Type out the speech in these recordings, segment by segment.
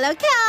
แล้วค่ะ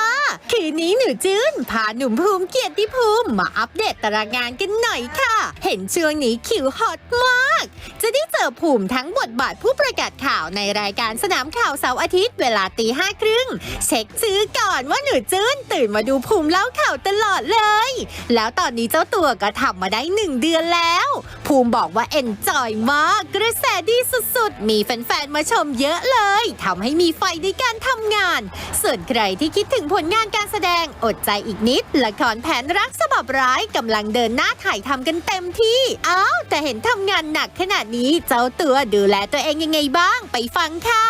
คืนนี้หนูจื้นพาหนุ่มภูมิเกียรติภูมิมาอัปเดตตารางงานกันหน่อยค่ะ เห็นช่วงนี้คิวฮอตมาก จะได้เจอภูมิทั้งบทบาทผู้ประกาศข่าวในรายการสนามข่าวเสาร์อาทิตย์ เวลาตีห้าครึ่งเช็คซื้อก่อนว่าหนูจื้นตื่นมาดูภูมิเล่าข่าวตลอดเลย แล้วตอนนี้เจ้าตัวก็ทำมาได้หนึ่งเดือนแล้ว ภูมิบอกว่าเอนจอยมากกระแสดีสุดๆ มีแฟนๆมาชมเยอะเลยทำให้มีไฟในการทำงาน ส่วนใครที่คิดถึงผลงานการแสดงอดใจอีกนิด ละครแผนรักสบับร้ายกำลังเดินหน้าถ่ายทำกันเต็มที่อ้าวแต่เห็นทำงานหนักขนาดนี้เจ้าตัวดูแลตัวเองยังไงบ้างไปฟังค่ะ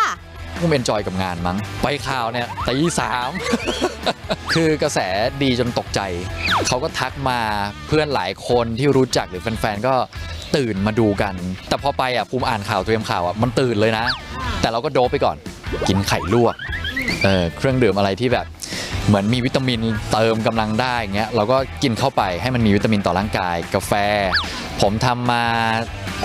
ผมเอนจอยกับงานมั้ง ไปข่าวเนี่ยตีสามคือกระแสดีจนตกใจ เขาก็ทักมาเพื่อนหลายคนที่รู้จักหรือแฟนๆ ก็ตื่นมาดูกัน แต่พอไปอะภูมิอ่านข่าวเตรียมข่าวอะมันตื่นเลยนะ แต่เราก็โดบไปก่อน กินไข่ลวกเออเครื่องดื่มอะไรที่แบบ เหมือนมีวิตามินเติมกำลังได้เงี้ยเราก็กินเข้าไปให้มันมีวิตามินต่อร่างกาย กาแฟ ผมทำมา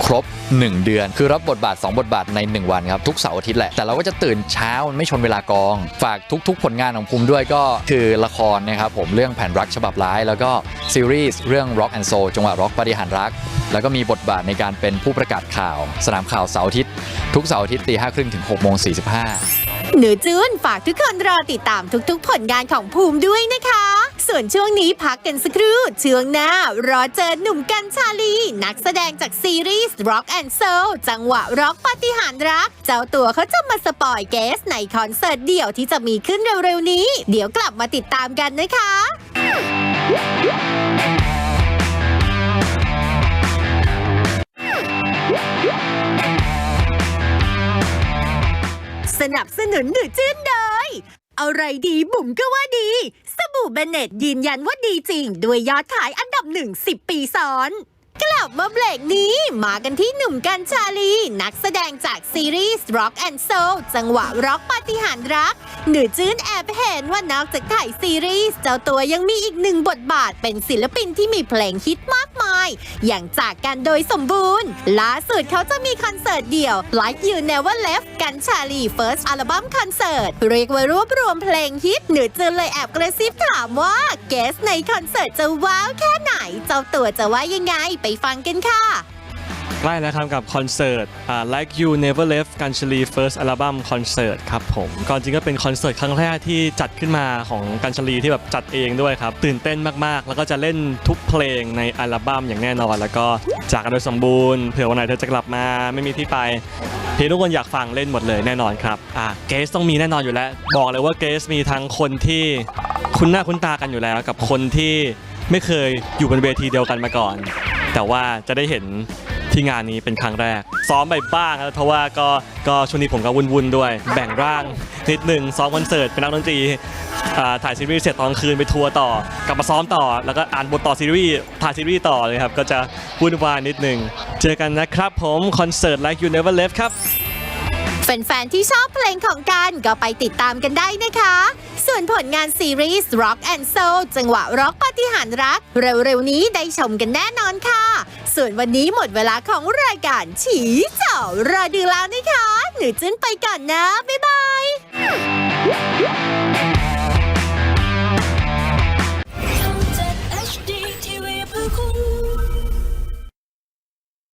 ครบ 1 เดือน คือรับบทบาท 2 บทบาทใน 1 วันครับ ทุกเสาร์อาทิตย์แหละ แต่เราก็จะตื่นเช้ามันไม่ชนเวลากอง ฝากทุก ๆ ผลงานของภูมิด้วยก็คือละครนะครับผมเรื่องแผ่นรักฉบับร้าย แล้วก็ซีรีส์เรื่อง Rock and Soul จังหวะ Rock ปฏิหารรัก แล้วก็มีบทบาทในการเป็นผู้ประกาศข่าว สนามข่าวเสาร์อาทิตย์ทุกเสาร์อาทิตย์ตีห้าครึ่งถึง6โมง45 หนูจูนฝากทุกคนรอติดตามทุกๆ ผลงานของภูมิด้วยนะคะ ส่วนช่วงนี้พักกันสักครู่ช่วงหน้า รอเจอหนุ่มกันชาลี นักแสดงจากซีรีส์ Rock and Soul จังหวะร็อกปฏิหารรัก เจ้าตัวเขาจะมาสปอยเกสในคอนเสิร์ตเดี่ยวที่จะมีขึ้นเร็วๆนี้ เดี๋ยวกลับมาติดตามกันนะคะ นับสนุนหรือจื้นเลยอะไรดีบุ๋มก็ว่าดี สบู่เบเนตยืนยันว่าดีจริง ด้วยยอดขายอันดับหนึ่งสิบปีซ้อน กลับมาเบรกนี้ มากันที่หนุ่มกันชาลี นักแสดงจากซีรีส์ Rock and Soul จังหวะร็อกปาฏิหาริย์รัก หนูจื้นแอบเห็นว่านอกจากถ่ายซีรีส์เจ้าตัวยังมีอีกหนึ่งบทบาทเป็นศิลปินที่มีเพลงฮิตมากมาย อย่างจากกันโดยสมบูรณ์ล่าสุดเขาจะมีคอนเสิร์ตเดี่ยว Like You Never Left กันชาลี First Album Concert เรียกว่ารวบรวมเพลงฮิตหนูจื้นเลยแอบกระซิบถามว่าเกสในคอนเสิร์ตจะว้าวแค่ไหน เจ้าตัวจะว่ายังไงไปฟังกันค่ะ ใกล้แล้วครับกับคอนเสิร์ต Like You Never Left กันชลี First Album Concert ครับผมก่อนจริงก็เป็นคอนเสิร์ตครั้งแรกที่จัดขึ้นมาของกันชลีที่แบบจัดเองด้วยครับ ตื่นเต้นมากๆ แล้วก็จะเล่นทุกเพลงในอัลบั้มอย่างแน่นอน แล้วก็จากกันโดยสมบูรณ์เผื่อวันไหนเธอจะกลับมาไม่มีที่ไปเพลงทุกคนอยากฟังเล่นหมดเลยแน่นอนครับอ่าเกสต้องมีแน่นอนอยู่แล้ว บอกเลยว่าเกสมีทั้งคนที่คุ้นหน้าคุ้นตากันอยู่แล้วกับคนที่ไม่เคยอยู่บนเวทีเดียวกันมาก่อน แต่ว่าจะได้เห็น ที่งานนี้เป็นครั้งแรก ซ้อมไปบ้างครับเพราะว่าก็ก็ช่วงนี้ผมก็วุ่นๆด้วย แบ่งร่างนิดหนึ่งซ้อมคอนเสิร์ตเป็นนักดนตรีอ่าถ่ายซีรีส์เสร็จตอนกลางคืนไปทัวร์ต่อกลับมาซ้อมต่อ แล้วก็อ่านบทต่อซีรีส์ถ่ายซีรีส์ต่อเลยครับก็จะวุ่นวายนิดหนึ่งเจอกันนะครับผมคอนเสิร์ต Like You Never Left ครับ แฟนๆ ที่ชอบเพลงของกันก็ไปติดตามกันได้นะคะ ส่วนผลงานซีรีส์ Rock and Soul จังหวะร็อกปาฏิหาริย์รัก เร็วๆนี้ได้ชมกันแน่นอนค่ะ ส่วนวันนี้หมดเวลาของรายการฉีเจ้ารอดูแล้วนะคะ หนูจิ้นไปก่อนนะ บ๊ายบาย